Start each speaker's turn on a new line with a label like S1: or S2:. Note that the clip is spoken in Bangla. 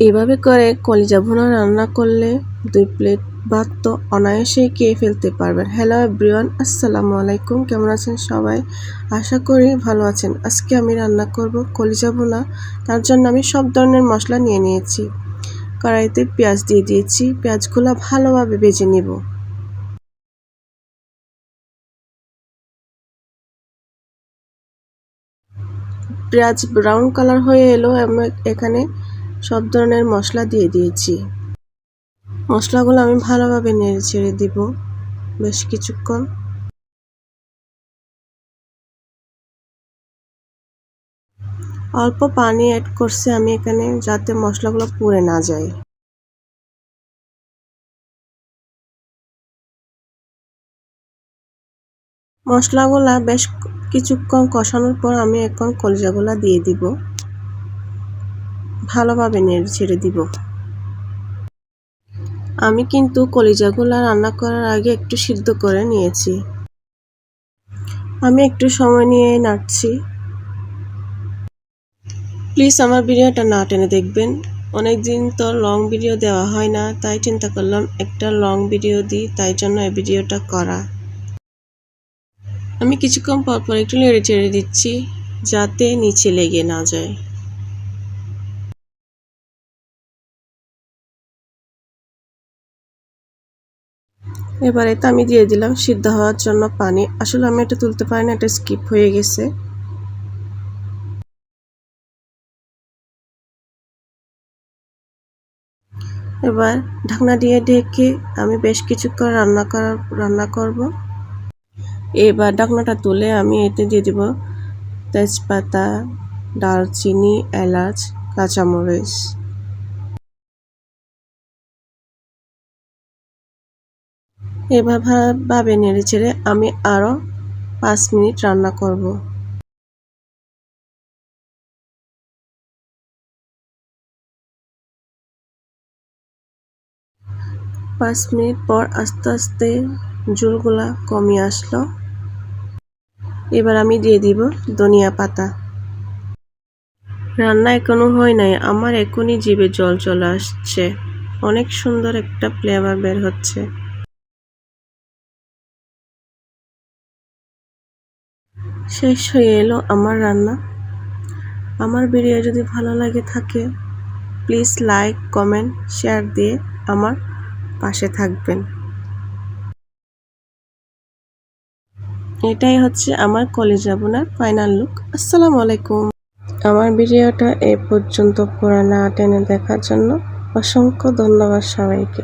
S1: এভাবে করে কলিজা ভুনা রান্না করলে দুই প্লেট ভাত তো অনায়াসেই খেয়ে ফেলতে পারবেন। হ্যালো এভরিওয়ান আসসালামু আলাইকুম। কেমন আছেন সবাই? আশা করি ভালো আছেন। আজকে আমি রান্না করব কলিজা ভুনা। তার জন্য আমি সব ধরনের মশলা নিয়ে নিয়েছি। কড়াইতে পেঁয়াজ দিয়ে দিয়েছি। পেঁয়াজগুলো ভালোভাবে ভেজে নিব। পেঁয়াজ ব্রাউন কালার হয়ে এলো। আমি এখানে সব ধরনের মশলা দিয়ে দিয়েছি। মশলাগুলো আমি ভালোভাবে নেড়ে ছেড়ে দিব বেশ কিছুক্ষণ। অল্প পানি অ্যাড করছি আমি এখানে যাতে মশলাগুলো পুড়ে না যায়। মশলাগুলা বেশ কিছুক্ষণ কষানোর পর আমি এখন কলিজাগুলা দিয়ে দিব। ভালোভাবে নেড়ে ছেড়ে দিব। আমি কিন্তু কলিজাগুলা রান্না করার আগে একটু সিদ্ধ করে নিয়েছি। আমি একটু সময় নিয়ে নাড়ছি। প্লিজ আমার ভিডিওটা না টেনে দেখবেন। অনেক দিন তো লং ভিডিও দেওয়া হয় না, তাই চিন্তা করলাম একটা লং ভিডিও দিই, তাই জন্য এই ভিডিওটা করা। আমি কিছুক্ষণ পর পর একটু নেড়ে চেড়ে দিচ্ছি, যাতে নিচে লেগে না যায়। এবার এতে আমি দিয়ে দিলাম সিদ্ধ হওয়ার জন্য পানি। আসলে আমি এটা তুলতে পারি না, এটা স্কিপ হয়ে গেছে। এবার ঢাকনা দিয়ে ঢেকে আমি বেশ কিছুক্ষণ রান্না করার রান্না করব। এবার ঢাকনাটা তুলে আমি এতে দিয়ে দিব তেজপাতা দারচিনি এলাচ, কাঁচামরিচ। এবার ভাবে নেড়ে ছেড়ে আমি আরও পাঁচ মিনিট রান্না করব। পাঁচ মিনিট পর আস্তে আস্তে ঝোলগুলা কমিয়ে আসলো। এবার আমি দিয়ে দিব ধনিয়া পাতা। রান্না এখনও হয় নাই, আমার এখনই জিভে জল চলে আসছে। অনেক সুন্দর একটা ফ্লেভার বের হচ্ছে। শেষ হয়ে এলো আমার রান্না। আমার ভিডিও যদি ভালো লাগে থাকে প্লিজ লাইক কমেন্ট শেয়ার দিয়ে আমার পাশে থাকবেন। এটাই হচ্ছে আমার কলেজ বোনার ফাইনাল লুক আসসালামু আলাইকুম। আমার ভিডিওটা এ পর্যন্ত পুরা না টেনে দেখার জন্য অসংখ্য ধন্যবাদ সবাইকে।